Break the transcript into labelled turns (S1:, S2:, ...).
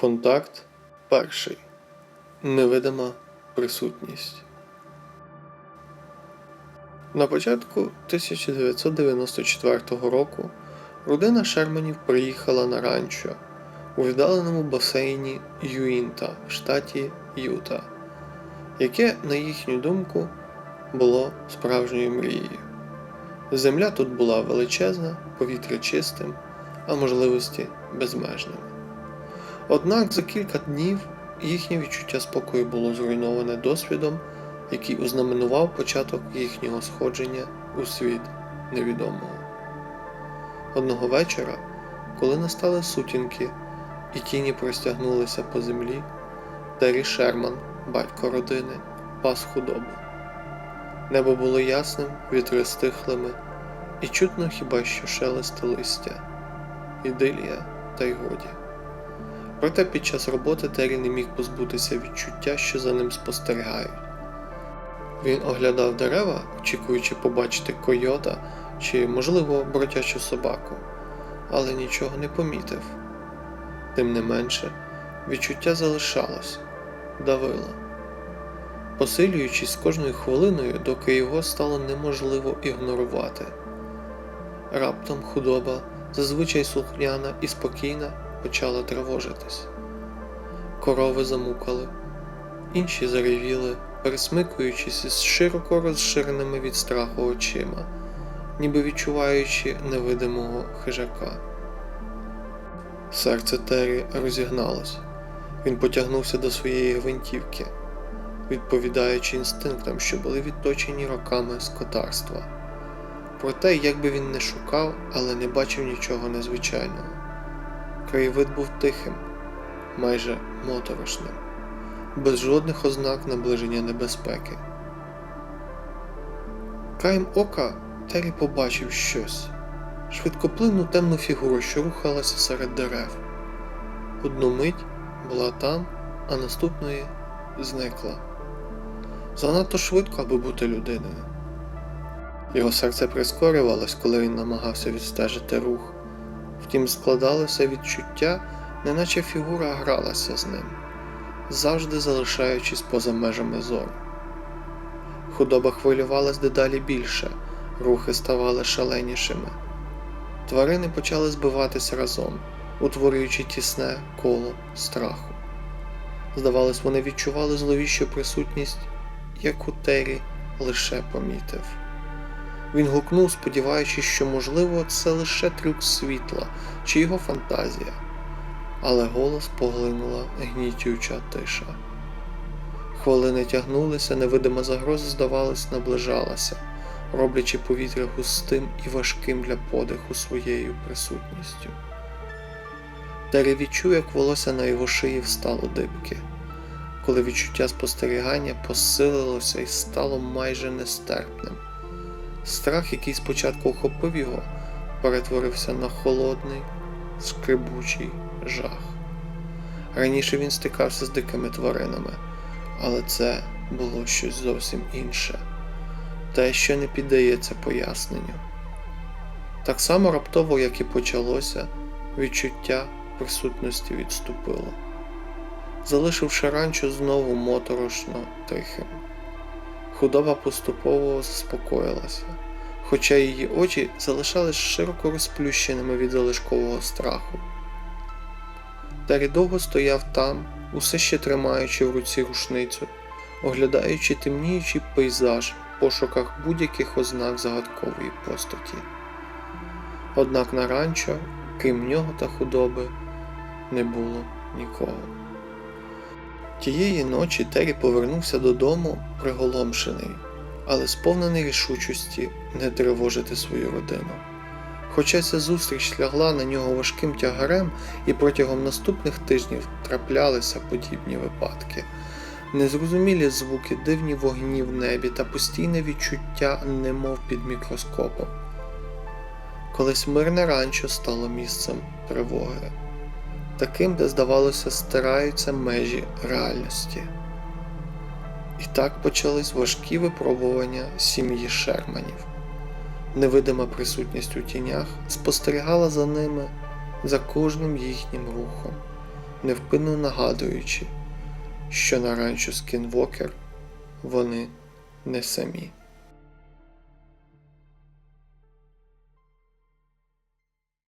S1: Контакт перший. Невидима присутність. На початку 1994 року родина Шерманів приїхала на ранчо у віддаленому басейні Юінта в штаті Юта, яке, на їхню думку, було справжньою мрією. Земля тут була величезна, повітря чистим, а можливості безмежними. Однак за кілька днів їхнє відчуття спокою було зруйноване досвідом, який ознаменував початок їхнього сходження у світ невідомого. Одного вечора, коли настали сутінки і тіні простягнулися по землі, Террі Шерман, батько родини, пас худобу. Небо було ясним, вітри стихлими, і чутно хіба що шелести листя, ідилія та й годі. Проте під час роботи Террі не міг позбутися відчуття, що за ним спостерігають. Він оглядав дерева, очікуючи побачити койота чи, можливо, бродячу собаку, але нічого не помітив. Тим не менше, відчуття залишалось, давило, посилюючись з кожною хвилиною, доки його стало неможливо ігнорувати. Раптом худоба, зазвичай слухняна і спокійна, почала тривожитись. Корови замукали, інші заревіли, пересмикуючись із широко розширеними від страху очима, ніби відчуваючи невидимого хижака. Серце Террі розігналось. Він потягнувся до своєї гвинтівки, відповідаючи інстинктам, що були відточені роками скотарства. Проте, як би він не шукав, але не бачив нічого незвичайного. Краєвид був тихим, майже моторошним, без жодних ознак наближення небезпеки. Краєм ока Террі побачив щось швидкоплинну темну фігуру, що рухалася серед дерев. Одну мить була там, а наступної зникла. Занадто швидко, аби бути людиною. Його серце прискорювалось, коли він намагався відстежити рух. Втім, складалося відчуття, неначе фігура гралася з ним, завжди залишаючись поза межами зору. Худоба хвилювалась дедалі більше, рухи ставали шаленішими. Тварини почали збиватися разом, утворюючи тісне коло страху. Здавалось, вони відчували зловіщу присутність, яку Террі лише помітив. Він гукнув, сподіваючись, що, можливо, це лише трюк світла чи його фантазія, але голос поглинула гнітюча тиша. Хвилини тягнулися, невидима загроза, здавалось, наближалася, роблячи повітря густим і важким для подиху своєю присутністю. Террі відчув, як волосся на його шиї встало дибки, коли відчуття спостерігання посилилося і стало майже нестерпним. Страх, який спочатку охопив його, перетворився на холодний, скрибучий жах. Раніше він стикався з дикими тваринами, але це було щось зовсім інше, те, що не піддається поясненню. Так само раптово, як і почалося, відчуття присутності відступило, залишивши ранчо знову моторошно тихим. Худоба поступово заспокоїлася, хоча її очі залишались широко розплющеними від залишкового страху. Дарі довго стояв там, усе ще тримаючи в руці рушницю, оглядаючи темніючий пейзаж в пошуках будь-яких ознак загадкової постаті. Однак на ранчо, крім нього та худоби, не було нікого. Тієї ночі Террі повернувся додому приголомшений, але сповнений рішучості не тривожити свою родину. Хоча ця зустріч лягла на нього важким тягарем, і протягом наступних тижнів траплялися подібні випадки. Незрозумілі звуки, дивні вогні в небі та постійне відчуття, немов під мікроскопом. Колись мирне ранчо стало місцем тривоги таким, де, здавалося, стираються межі реальності. І так почались важкі випробування сім'ї Шерманів. Невидима присутність у тінях спостерігала за ними за кожним їхнім рухом, невпинно нагадуючи, що на ранчо Скінвокер вони не самі.